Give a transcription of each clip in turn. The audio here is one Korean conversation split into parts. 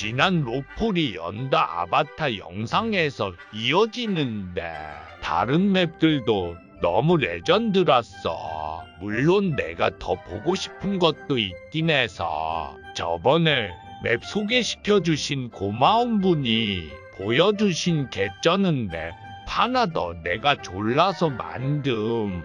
지난 로폴이 연다 아바타 영상에서 이어지는데 다른 맵들도 너무 레전드라서 물론 내가 더 보고 싶은 것도 있긴 해서 저번에 맵 소개시켜 주신 고마운 분이 보여주신 개쩌는 맵 하나 더 내가 졸라서 만듦.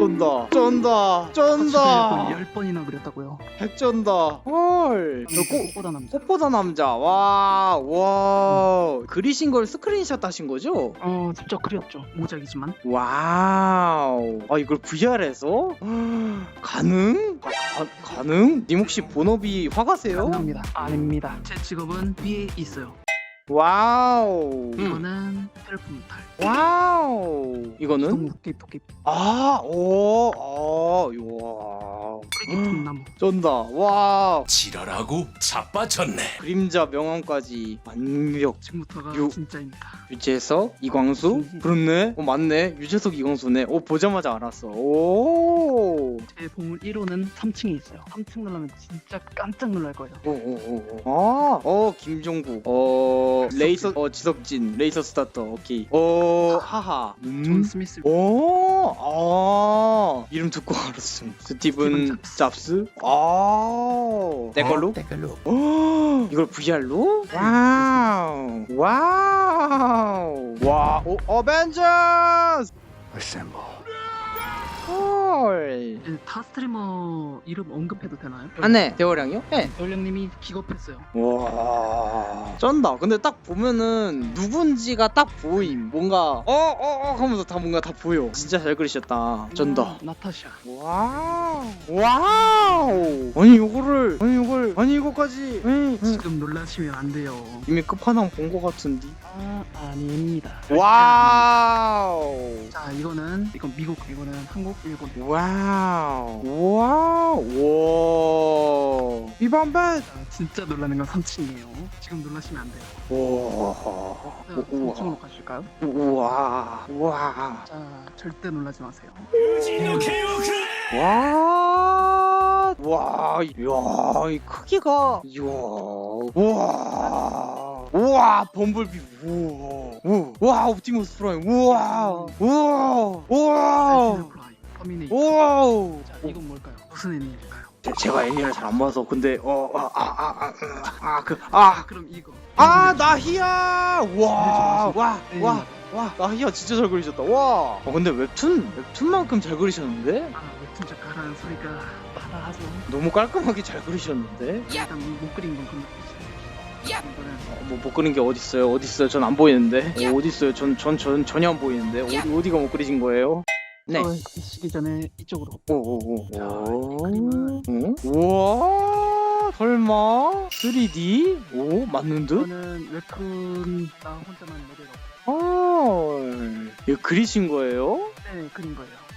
쫀다 쫀다 쫀다 열 번이나 그렸다고요. 백전다 헐 저 꽃- 꽃보다 남자. 꽃보다 남자 와, 와 그리신 걸 스크린샷 하신 거죠? 어 직접 그렸죠. 모작이지만. 와우 아 이걸 VR에서 가능? 가, 가능? 님 혹시 본업이 화가세요? 감사합니다. 아닙니다. 제 직업은 위에 있어요. 와우. 이거는 셀프 무탈. 와우. 이거는 동북기 토끼 아, 오, 아, 요. 존나무. 쩐다. 와. 지랄하고 자빠졌네. 그림자 명함까지 완벽 지금부터가 요. 진짜입니다. 유재석, 이광수, 그렇네. 어 맞네. 유재석, 이광수네. 오 보자마자 알았어. 오. 제 보물 1호는 3층에 있어요. 3층 놀라면 진짜 깜짝 놀랄 거예요. 오오오오. 아, 어 김종국. 어 레이서 어 지석진 레이서 스타터. 오케이. 어 하하. 존 음. 스미스 오, 아 이름 듣고 알았음. 스티븐 스티븐 잡스. 아, 내 걸로? 네, 댓걸로, 어, 이걸 VR로? 네, 와우. 와우. 와, 오 어벤져스. Assemble. 헐. 네, 타 스트리머 이름 언급해도 되나요? 안 해. 대월량이요? 네. 별령님이 네. 기겁했어요. 와 쩐다 근데 딱 보면은 누군지가 딱 보임 뭔가 어어어 하면서 다 뭔가 다 보여 진짜 잘 그리셨다 쩐다 나타샤 와우 와우 아니 요거를 아니 아니 이거까지 에이, 지금 놀라시면 안 돼요. 이미 끝판왕 본 거 같은데. 아 아닙니다. 와우. 자 이거는 이건 미국, 이거는 한국, 일본. 와우. 와우. 와. 이반반. 진짜 놀라는 건 3층이에요. 지금 놀라시면 안 돼요. 와. 자, 3층으로 가실까요? 우와. 와. 자 절대 놀라지 마세요. 와. 와, 이야, 이 크기가, 이야, 우와, 우와, 범블비, 우와, 우와, 우와, 옵티머스 프라임, 우와, 우와, 우와, 알프라이 터미네이터. 우와. 자, 이건 뭘까요? 무슨 애니일까요? 제- 제가 애니를 잘 안 봐서 근데 아, 아, 아, 그, 어아아아아그아아 그럼 이거. 나희야 와와와 네. 나희야 진짜 잘 그리셨다 와 어, 근데 웹툰 웹툰만큼 잘 그리셨는데 아, 웹툰 작가라는 소리가 아, 아주 너무 깔끔하게 잘 그리셨는데? 일단 못 그린 건 끝났어요. 이거는 어, 뭐못 그린 게 어딨어요? 어딨어요? 전 안 보이는데. 어, 어딨어요? 전, 전, 전 전혀 안 보이는데. 어디, 어디가 못 그리신 거예요? 네. 저 쓰기 전에 이쪽으로. 오오오. 자, 이 그림은 응? 우와 설마 3D? 오 맞는 듯? 이거는 웹툰 나 혼자만 모델로 헐 이거 그리신 거예요? 네 그린 거예요.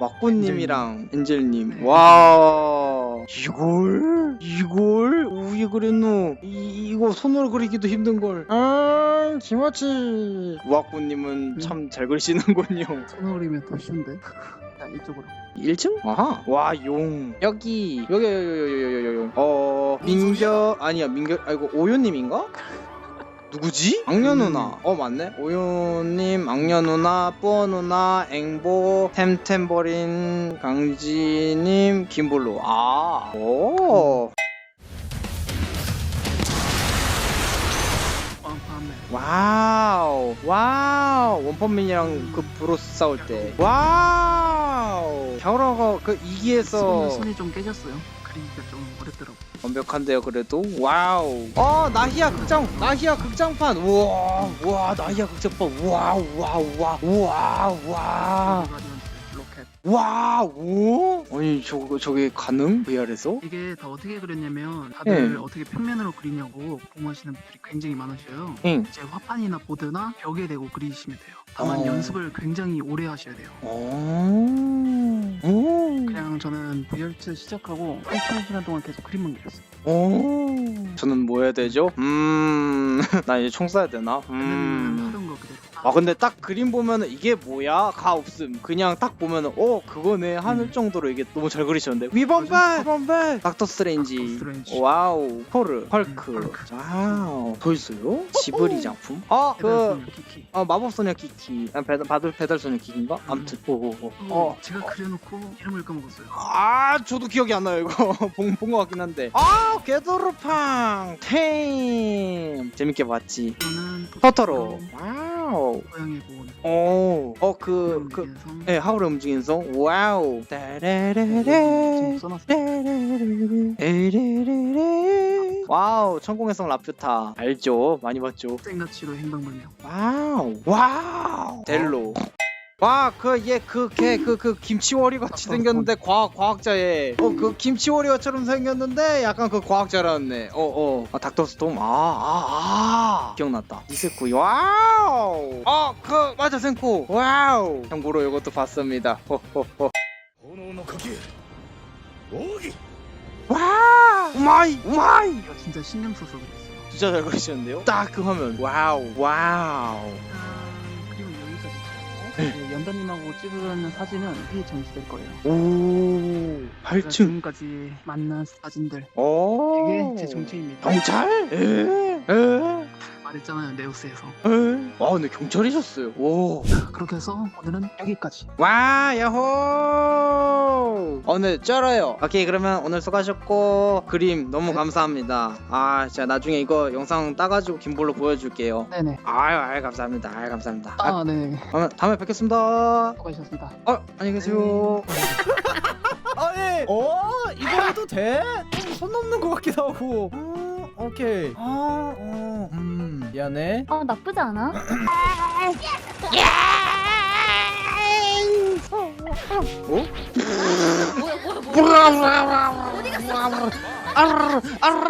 마코님이랑 엔젤님. 네. 와. 이걸? 이걸? 우이 그랬노? 이, 이거 손으로 그리기도 힘든 걸. 아, 김어치. 우아꾸님은 음. 네. 참잘 그리시는군요. 손어리면 더 힘든데. 자, 이쪽으로. 1층? 아하. 와, 용. 여기. 여기, 여기, 여기, 여기, 여기, 여기. 어, 민결, 아니야, 민결, 아이고, 오유님인가? 누구지? 악녀 누나. 어 맞네. 오요님, 악녀 누나, 뿌어 누나, 앵보, 템템버린, 강지님, 김블루. 아, 오. 와우, 와우. 원펀민이랑 그 브로스 싸울 때. 와우. 샤오라가 그 손이, 2기에서 손이 좀 깨졌어요. 그리기가 좀 어렵더라고. 완벽한데요 그래도 와우 어 나히야 극장 나히야 극장판 우와 우와 나히야 극장판 우와 우와 우와 우와 우와 로켓. 와우 아니 저거 저게 가능 VR에서 이게 다 어떻게 그렸냐면 다들 네. 어떻게 평면으로 그리냐고 궁금하시는 분들이 굉장히 많으셔요. 응 이제 화판이나 보드나 벽에 대고 그리시면 돼요. 다만 어. 연습을 굉장히 오래 하셔야 돼요. 오. 오. 그냥 저는 VR2 시작하고 3,000시간 동안 계속 그림만 그렸어요. 오. 저는 뭐 해야 되죠? 음, 나 이제 총 쏴야 되나? 음. 하던 거 그대로. 아 근데 딱 그림 보면은 이게 뭐야? 가 없음. 그냥 딱 보면은 어 그거네 하는 음. 정도로 이게 너무 잘 그리셨는데. 위범벨, 위범벨. 닥터 스트레인지. 닥터 스트레인지. 와우. 헐크. 음, 헐크. 와우. 더 있어요? 지브리 작품? 아 그. 배달소녀 키키. 어, 마법소녀 키키, 아, 배달, 배달, 배달소녀 키키인가? 아무튼, 오오오. 어, 어, 제가 그려놓고 이름을 까먹었어요. 아, 저도 기억이 안 나요, 이거. 본, 본것 같긴 한데. 아, 게도르팡! 템! 재밌게 봤지. 저는 토토로. 와우. 고양이 보온. 오, 어, 그, 그, 그 예, 하울의 움직이는 성. 와우. 지금 따라라라라. 써놨어. 따라라라라. 에레레레레. 와우, 천공의 성 라퓨타. 알죠? 많이 봤죠? 땡가치로 행방불명. 와우. 와우. 델로. 와, 그, 얘, 그, 걔, 그, 그, 김치워리 같이 생겼는데, 과학, 과학자에. 어, 그, 김치워리어처럼 생겼는데, 약간 그 과학자라는데. 어, 어. 아, 닥터스톰. 아, 아, 아. 기억났다. 이세쿠. 와우. 어, 그, 맞아, 생코. 와우. 참고로 이것도 봤습니다. 호호호. 炎の呼吸奥義 와! 우마이! 우마이! 이거 진짜 신경 써서 그랬어요. 진짜 잘 그리셨는데요? 딱 그 화면. 와우. 와우. 일단 그림은 네, 연다님하고 찍은 사진은 회에 전시될 거예요. 오. 제가 8층. 지금까지 만난 사진들. 오. 이게 제 정체입니다. 경찰? 에? 에? 말했잖아요, 네오스에서. 에? 아 근데 경찰이셨어요. 오. 그렇게 해서 오늘은 여기까지. 와 야호. 오늘 쩔어요. 오케이 그러면 오늘 수고하셨고 그림 너무 감사합니다. 아 진짜 나중에 이거 영상 따가지고 김볼로 보여줄게요. 네네. 아유 아유 감사합니다. 아유 감사합니다. 아, 아, 네. 다음에, 다음에 뵙겠습니다. 수고하셨습니다. 어 안녕히 계세요. 아니, 어 이거 해도 돼? 좀 손 넘는 것 같기도 하고. 음, 오케이. 아, 어, 음, 미안해. 어 나쁘지 않아. 어?